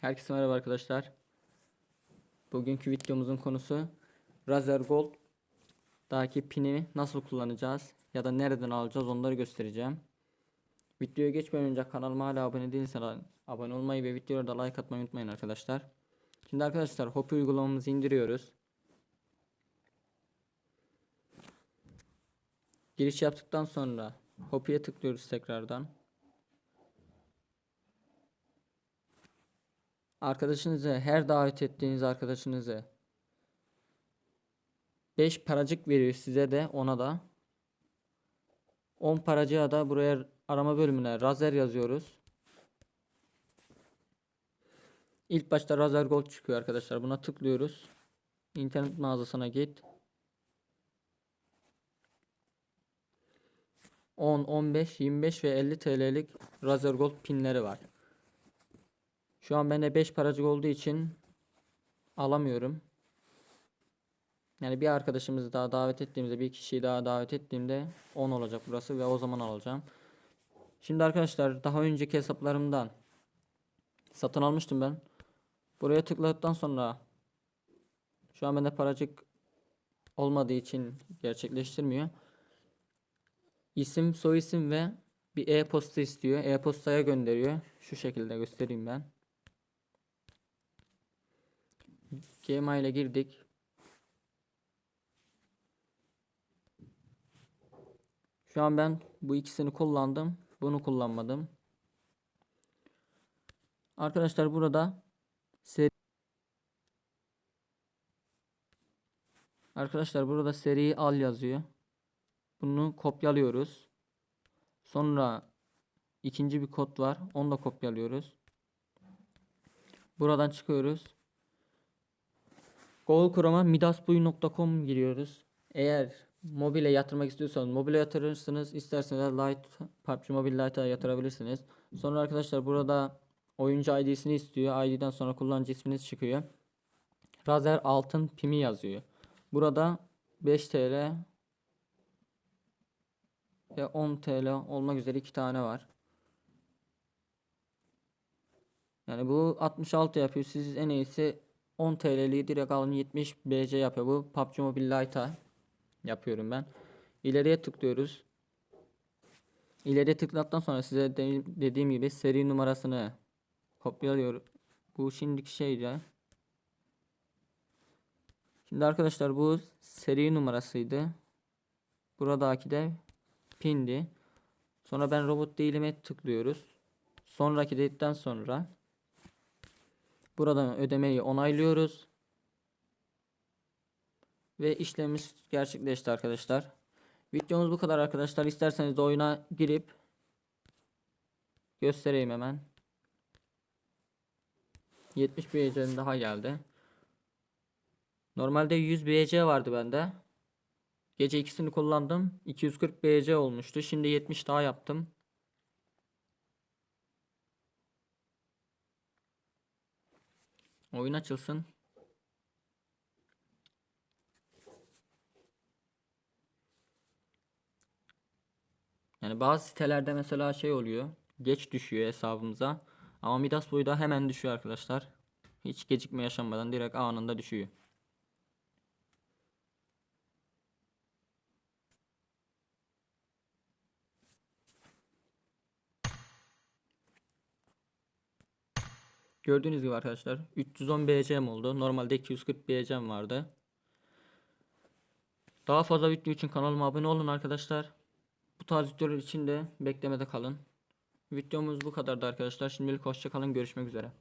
Herkese merhaba arkadaşlar. Bugünkü videomuzun konusu Razer Gold daki pini nasıl kullanacağız ya da nereden alacağız onları göstereceğim. Videoya geçmeden önce kanalıma hala abone değilseniz abone olmayı ve videoya da like atmayı unutmayın arkadaşlar. Şimdi arkadaşlar Hopi uygulamamızı indiriyoruz. Giriş yaptıktan sonra Hopi'ye tıklıyoruz tekrardan. Arkadaşınızı her davet ettiğiniz arkadaşınızı 5 paracık veriyor size de ona da 10 paracığa da buraya arama bölümüne Razer yazıyoruz. İlk başta Razer Gold çıkıyor arkadaşlar. Buna tıklıyoruz. İnternet mağazasına git. 10, 15, 25 ve 50 TL'lik Razer Gold pinleri var. Şu an bende 5 paracık olduğu için alamıyorum. Yani bir arkadaşımızı daha davet ettiğimde bir kişiyi daha davet ettiğimde 10 olacak burası ve o zaman alacağım. Şimdi arkadaşlar daha önceki hesaplarımdan satın almıştım ben. Buraya tıkladıktan sonra şu an bende paracık olmadığı için gerçekleştirmiyor. İsim, soyisim ve bir e-posta istiyor. E-postaya gönderiyor. Şu şekilde göstereyim ben. Gmail'e girdik. Şu an ben bu ikisini kullandım. Bunu kullanmadım. Arkadaşlar burada seri Arkadaşlar burada seriyi al yazıyor. Bunu kopyalıyoruz. Sonra ikinci bir kod var. Onu da kopyalıyoruz. Buradan çıkıyoruz. Google Chrome'a midasbuy.com giriyoruz. Eğer mobile yatırmak istiyorsanız mobile yatırırsınız. İsterseniz Lite, PUBG Mobile Lite'a yatırabilirsiniz. Sonra arkadaşlar burada oyuncu ID'sini istiyor. ID'den sonra kullanıcı isminiz çıkıyor. Razer altın pimi yazıyor. Burada 5 TL ve 10 TL olmak üzere iki tane var. Yani bu 66 yapıyor. Siz en iyisi 10 TL'liği direkt alın 70 BC yapıyor. Bu PUBG Mobile Lite'a yapıyorum ben. İleriye tıklıyoruz. İleriye tıkladıktan sonra size de- dediğim gibi seri numarasını kopyalıyor. Bu şimdiki şeydi. Şimdi arkadaşlar bu seri numarasıydı. Buradaki de pindi. Sonra ben robot değilime tıklıyoruz. Sonraki dedikten sonra buradan ödemeyi onaylıyoruz. Ve işlemimiz gerçekleşti arkadaşlar. Videomuz bu kadar arkadaşlar. İsterseniz de oyuna girip göstereyim hemen. 70 BC'nin daha geldi. Normalde 100 BC vardı bende. Gece ikisini kullandım. 240 BC olmuştu. Şimdi 70 daha yaptım. Oyun açılsın. Yani bazı sitelerde mesela şey oluyor. Geç düşüyor hesabımıza. Ama Midas boyda hemen düşüyor arkadaşlar. Hiç gecikme yaşanmadan direkt anında düşüyor. Gördüğünüz gibi arkadaşlar 310 BCM oldu. Normalde 240 BCM vardı. Daha fazla video için kanalıma abone olun arkadaşlar. Bu tarz videolar için de beklemede kalın. Videomuz bu kadardı arkadaşlar. Şimdilik hoşça kalın. Görüşmek üzere.